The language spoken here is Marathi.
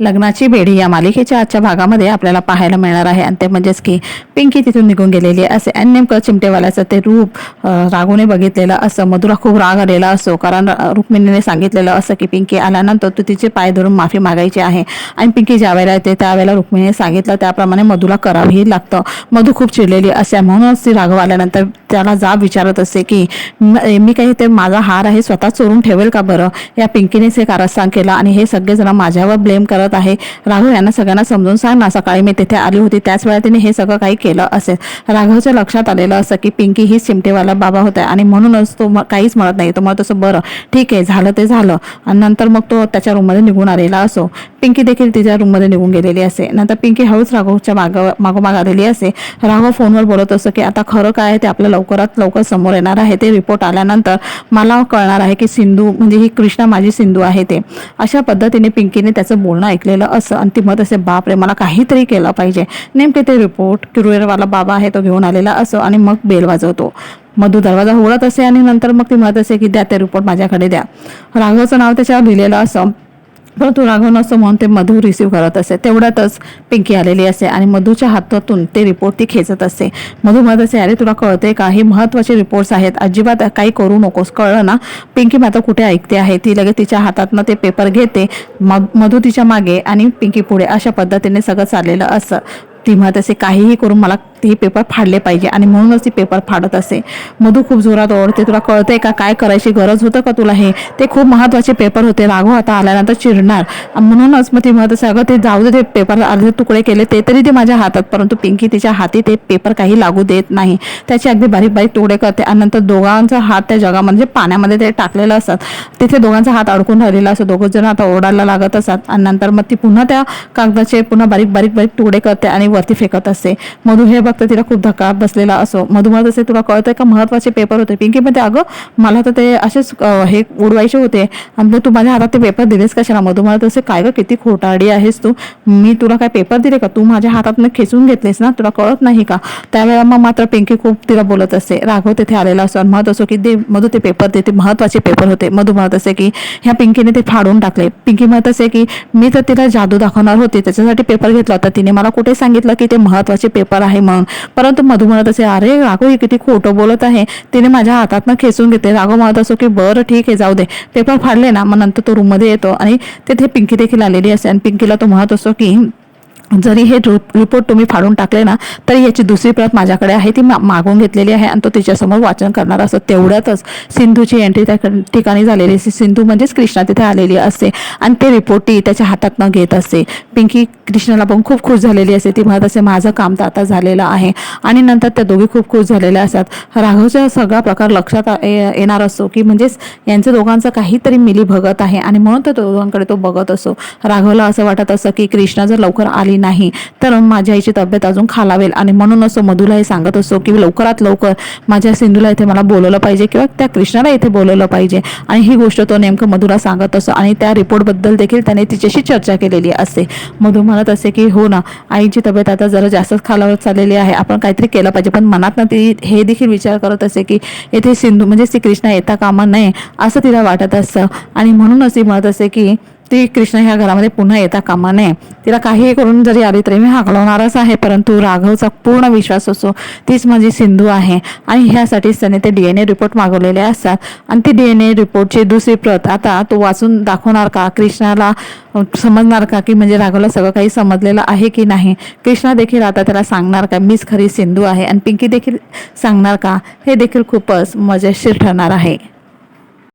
लग्नाची बेडी या मालिकेच्या आजच्या भागामध्ये आपल्याला पाहायला मिळणार आहे. आणि ते म्हणजेच की पिंकी तिथून निघून गेलेली असे आणि नेमकं चिमटेवाल्याचं ते रूप रागूने बघितलेलं असं मधुरा खूप राग आलेला असो कारण रुक्मिणीने सांगितलेलं असं की पिंकी आल्यानंतर तू तिचे पाय धरून माफी मागायची आहे. आणि पिंकी ज्या वेळेला येते त्यावेळेला रुक्मिणीने सांगितलं त्याप्रमाणे मधुला करावीही लागतं. मधू खूप चिडलेली असे म्हणूनच ती राघव आल्यानंतर त्याला जाब विचारत असते की मी काही ते माझा हार आहे स्वतः चोरून ठेवेल का बरं? या पिंकीनेच हे कारस्थान केलं आणि हे सगळेजण माझ्यावर ब्लेम करत आहे. राघव यांना सगळ्यांना समजून सांग ना सकाळी मी तिथे आली होती त्याच वेळा तिने हे सगळं काही केलं असेल. राघवच्या लक्षात आलेलं असं की पिंकी ही चिमटेवाला बाबा होता आणि म्हणूनच तो काहीच म्हणत नाही. तो म्हणत असं बरं ठीक आहे झालं ते झालं. आणि नंतर मग तो त्याच्या रूममध्ये निघून आलेला असो. पिंकी देखील तिच्या रूममध्ये निघून गेलेली असे. नंतर पिंकी हळूच राघवच्या माग मागोमाग आलेली असे. राघव फोनवर बोलत असतो की आता खरं काय आहे ते आपल्या लवकरात लवकर समोर येणार आहे. ते रिपोर्ट आल्यानंतर मला कळणार आहे की सिंधू म्हणजे ही कृष्णा माझी सिंधू आहे ते. अशा पद्धतीने पिंकीने त्याचं बोलणं ऐकलेलं असं आणि ती मत असे बापरे मला काहीतरी केलं पाहिजे. नेमके ते रिपोर्ट क्युरिअरवाला बाबा आहे तो घेऊन आलेला असो आणि मग बेल वाजवतो. मधू दरवाजा होळत असे आणि नंतर मग ती म्हणत असे की द्या ते रिपोर्ट माझ्याकडे द्या. राघवचं नाव त्याच्यावर लिहिलेलं असं परंतु राघवन असं म्हणून ते मधू रिसीव करत असे तेवढ्यातच पिंकी आलेली असे आणि मधूच्या हातातून ते रिपोर्ट ती खेचत असते. मधू म्हणत असे अरे तुला कळते का? हे महत्त्वाचे रिपोर्ट्स आहेत. अजिबात काही करू नकोस. कळलं ना? पिंकी मात्र कुठे ऐकते आहे? ती लगेच तिच्या हातातनं ते पेपर घेते. मग मधू तिच्यामागे आणि पिंकी पुढे अशा पद्धतीने सगळं चाललेलं असं ती म्हणत असे काहीही करून मला ते पेपर फाडले पाहिजे आणि म्हणूनच ती पेपर फाडत असे. मधू खूप जोरात ओढते तुला कळतंय का? काय करायची गरज होतं का तुला हे? ते खूप महत्त्वाचे पेपर होते. राघव आता आल्यानंतर चिडणार. म्हणूनच मग ती म्हणत असे अगं ते जाऊ दे ते पेपर अर्धे तुकडे केले ते तरी ते माझ्या हातात. परंतु पिंकी तिच्या हाती ते पेपर काही लागू देत नाही. त्याचे अगदी बारीक बारीक तुकडे करते आणि नंतर दोघांचा हात त्या जगामध्ये म्हणजे पाण्यामध्ये ते टाकलेलं असतात. तिथे दोघांचा हात अडकून राहिलेला असतो. दोघं जण आता ओढायला लागत असतात. आणि नंतर मग ती पुन्हा त्या कागदाचे पुन्हा बारीक बारीक बारीक तुकडे करते आणि वरती फेकत असते मधू हे बघ बघतं तिला खूप धक्का बसलेला असो. मधू म्हणत तुला कळतंय का? महत्त्वाचे पेपर होते. पिंकी म्हणते अगं मला तर ते असेच हे उडवायचे होते. आणि तू माझ्या हातात ते पेपर दिलेस कशाला? मधू म्हणत असे काय गं किती खोटाडी आहेस तू? मी तुला काय पेपर दिले का? तू माझ्या हातातनं खेचून घेतलेस ना? तुला कळत नाही का? त्यावेळेला मग मात्र पिंकी खूप तिला बोलत असते. राघव तिथे आलेला असतो आणि म्हणत असो की दे मधू ते पेपर दे ते महत्त्वाचे पेपर होते. मधू म्हणत असे की ह्या पिंकीने ते फाडून टाकले. पिंकी म्हणत असे की मी तर तिला जादू दाखवणार होते. त्याच्यासाठी पेपर घेतला होता. तिने मला कुठे सांगितलं की ते महत्त्वाचे पेपर आहे म्हणून? परंतु मधू म्हणत असे अरे राघव हे किती खोटं बोलत आहे. तिने माझ्या हातातनं खेचून घेते राघव म्हणत असो की बरं ठीक आहे जाऊ दे. पेपर फाडले ना. मग नंतर तो रूममध्ये येतो आणि तिथे पिंकी देखील आलेली असते. आणि पिंकीला तो म्हणत असतो की जरी हे रिपोर्ट तुम्ही फाडून टाकले ना तरी याची दुसरी प्रत माझ्याकडे आहे. ती मा- मागून घेतलेली आहे आणि तो तिच्यासमोर वाचन करणार असतो तेवढ्यातच सिंधूची एंट्री त्या ठिकाणी झालेली असते. सिंधू म्हणजेच कृष्णा तिथे आलेली असते आणि ते रिपोर्ट ती त्याच्या हातात न घेत असते. पिंकी कृष्णाला पण खूप खुश झालेली असते. ती म्हणत असते माझं काम तर आता झालेलं आहे. आणि नंतर त्या दोघी खूप खुश झालेल्या असतात. राघवचा सगळा प्रकार लक्षात ये- येणार असतो की म्हणजेच यांचं दोघांचं काहीतरी मिली भगत आहे आणि म्हणून त्या दोघांकडे तो बघत असो राघवला असं वाटत असं की कृष्णा जर लवकर आली नाही तर माझ्या आईची तब्येत अजून खालावेल आणि म्हणून असो मधुला हे सांगत असतो की लवकरात लवकर माझ्या सिंधूला इथे मला बोलवलं पाहिजे किंवा त्या कृष्णाला इथे बोलवलं पाहिजे. आणि ही गोष्ट तो नेमकं मधुला सांगत असतो आणि त्या रिपोर्टबद्दल देखील त्याने तिच्याशी चर्चा केलेली असते. मधू म्हणत असे की हो ना आईची तब्येत आता जरा जास्तच खालावत चाललेली आहे. आपण काहीतरी केलं पाहिजे. पण मनात ना ती हे देखील विचार करत असे की येथे सिंधू म्हणजे श्रीकृष्ण येता कामा नये असं तिला वाटत असतं. आणि म्हणूनच ती म्हणत असे की ती कृष्ण ह्या घरामध्ये पुन्हा येता कामा नये. तिला काहीही करून जरी आली तरी मी हाकलवणारच आहे परंतु राघवचा पूर्ण विश्वास असो तीच माझी सिंधू आहे. आणि ह्यासाठीच त्याने ते डी एन ए रिपोर्ट मागवलेले असतात. आणि ती डी एन ए रिपोर्टची दुसरी प्रत आता तो वाचून दाखवणार का? कृष्णाला समजणार का की म्हणजे राघवला सगळं काही समजलेलं आहे की नाही? कृष्णा देखील आता त्याला सांगणार का मीच खरी सिंधू आहे? आणि पिंकी देखील सांगणार का? हे देखील खूपच मजेशीर ठरणार आहे.